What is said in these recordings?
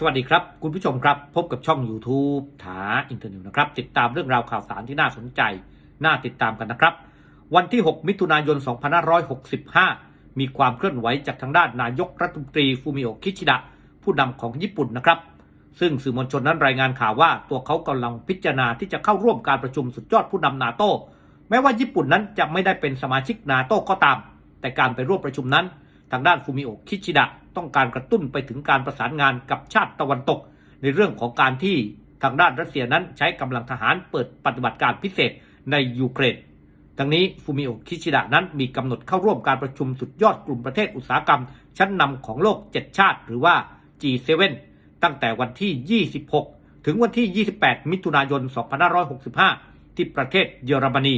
สวัสดีครับ คุณผู้ชมครับ พบกับช่อง YouTube ถาอินเทอร์เน็ตนะครับ ติดตามเรื่องราวข่าวสารที่น่าสนใจ น่าติดตามกันนะครับ วันที่ 6 มิถุนายน 2565 มีความเคลื่อนไหวจากทางด้านนายกรัฐมนตรีฟูมิโอกิชิดะ ผู้นำของญี่ปุ่นนะครับ ซึ่งสื่อมวลชนนั้นรายงานข่าวว่า ตัวเขากำลังพิจารณาที่จะเข้าร่วมการประชุมสุดยอดผู้นำนาโตแม้ว่าญี่ปุ่นนั้นจะไม่ได้เป็นสมาชิกนาโตก็ตาม แต่การไปร่วมประชุมนั้น ทางด้านฟูมิโอะคิชิดะ ต้องการกระตุ้นไปถึงการประสานงานกับชาติตะวันตก ในเรื่องของการที่ทางด้านรัสเซียนั้นใช้กำลังทหารเปิดปฏิบัติการพิเศษในยูเครนทั้งนี้ฟูมิโอคิชิดะนั้นมีกำหนดเข้าร่วมการประชุมสุดยอดกลุ่มประเทศอุตสาหกรรม ชั้นนำของโลก 7 ชาติ หรือว่า G7 ตั้งแต่วันที่ 26 ถึงวันที่ 28 มิถุนายน 2565 ที่ประเทศเยอรมนี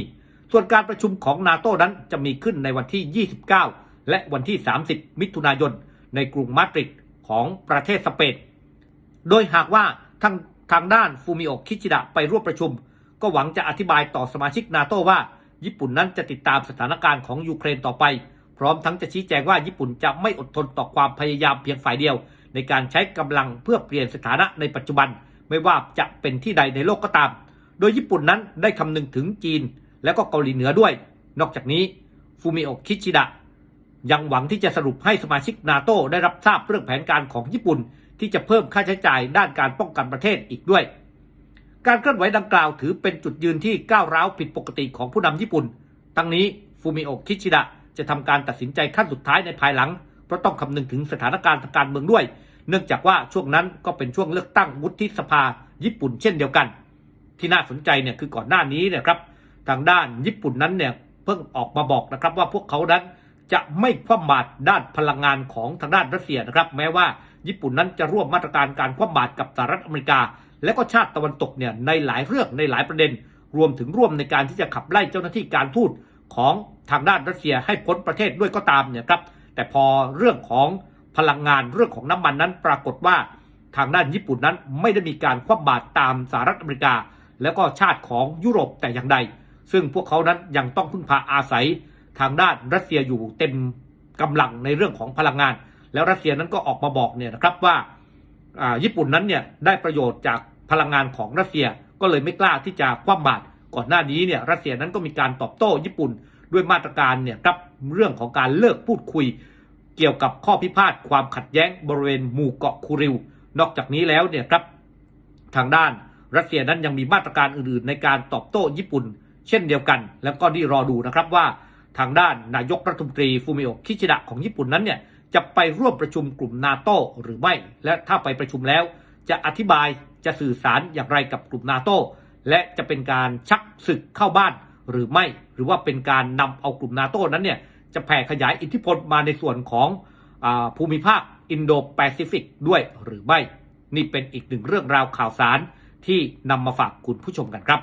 ส่วนการประชุมของนาโต้นั้นจะมีขึ้นในวันที่ 29 และวันที่ 30 มิถุนายน ในกรุงมาดริดของประเทศสเปน โดยหากว่าทางทางด้านฟูมิโอคิชิดะไปร่วมประชุม ก็หวังจะอธิบายต่อสมาชิกนาโตว่า ญี่ปุ่นนั้นจะติดตามสถานการณ์ของยูเครนต่อไป พร้อมทั้งจะชี้แจงว่าญี่ปุ่นจะไม่อดทนต่อความพยายามเพียงฝ่ายเดียว ในการใช้กำลังเพื่อเปลี่ยนสถานะในปัจจุบัน ไม่ว่าจะเป็นที่ใดในโลกก็ตาม โดยญี่ปุ่นนั้นได้คำนึงถึงจีน และก็เกาหลีเหนือด้วย นอกจากนี้ฟูมิโอคิชิดะ ยังหวังที่จะสรุปให้สมาชิกนาโตได้รับทราบเรื่องแผนการของญี่ปุ่น ที่จะเพิ่มค่าใช้จ่ายด้านการป้องกันประเทศอีกด้วย การเคลื่อนไหวดังกล่าวถือเป็นจุดยืนที่ก้าวร้าวผิดปกติของผู้นำญี่ปุ่น ทั้งนี้ฟูมิโอะคิชิดะจะทำการตัดสินใจขั้นสุดท้ายในภายหลัง เพราะต้องคำนึงถึงสถานการณ์ทางการเมืองด้วย เนื่องจากว่าช่วงนั้นก็เป็นช่วงเลือกตั้งวุฒิสภาญี่ปุ่นเช่นเดียวกัน ที่น่าสนใจเนี่ยคือก่อนหน้านี้เนี่ยครับทางด้านญี่ปุ่นนั้นเนี่ยเพิ่งออกมาบอกนะครับว่าพวกเขานั้น จะไม่คว่ำบาตรด้านพลังงานของทางด้านรัสเซียนะครับ แม้ว่าญี่ปุ่นนั้นจะร่วมมาตรการการคว่ำบาตรกับสหรัฐอเมริกา และก็ชาติตะวันตกเนี่ยในหลายเรื่องในหลายประเด็น รวมถึงร่วมในการที่จะขับไล่เจ้าหน้าที่การทูตของทางด้านรัสเซียให้พ้นประเทศด้วยก็ตามเนี่ยครับแต่พอเรื่องของพลังงานเรื่องของน้ำมันนั้นปรากฏว่าทางด้านญี่ปุ่นนั้นไม่ได้มีการคว่ำบาตรตามสหรัฐอเมริกา แล้วก็ชาติของยุโรปแต่อย่างใด ซึ่งพวกเขานั้นยังต้องพึ่งพาอาศัย ทางด้านรัสเซียอยู่เต็มกำลังในเรื่องของพลังงาน แล้วรัสเซียนั้นก็ออกมาบอกเนี่ยนะครับว่าอ่าญี่ปุ่นนั้นเนี่ยได้ประโยชน์จากพลังงานของรัสเซียก็เลยไม่กล้าที่จะคว่ำบาตรก่อนหน้านี้เนี่ยรัสเซียนั้นก็มีการตอบโต้ญี่ปุ่นด้วยมาตรการเนี่ยครับเรื่องของการเลิกพูดคุย เกี่ยวกับข้อพิพาทความขัดแย้งบริเวณหมู่เกาะคูริว นอกจากนี้แล้วเนี่ยครับทางด้านรัสเซียนั้นยังมีมาตรการอื่นๆ ในการตอบโต้ญี่ปุ่น เช่นเดียวกัน แล้วก็นี่รอดูนะครับว่า ทางด้านนายกรัฐมนตรีฟูมิโอะคิชิดะของญี่ปุ่นนั้นเนี่ยจะไปร่วมประชุมกลุ่มนาโตหรือไม่ และถ้าไปประชุมแล้ว จะอธิบายจะสื่อสารอย่างไรกับกลุ่มนาโตและจะเป็นการชักศึกเข้าบ้านหรือไม่ หรือว่าเป็นการนำเอากลุ่มนาโตนั้นเนี่ยจะแผ่ขยายอิทธิพลมาในส่วนของอภูมิภาคอินโดแปซิฟิกด้วยหรือไม่ นี่เป็นอีกหนึ่งเรื่องราวข่าวสารที่นำมาฝากคุณผู้ชมกันครับ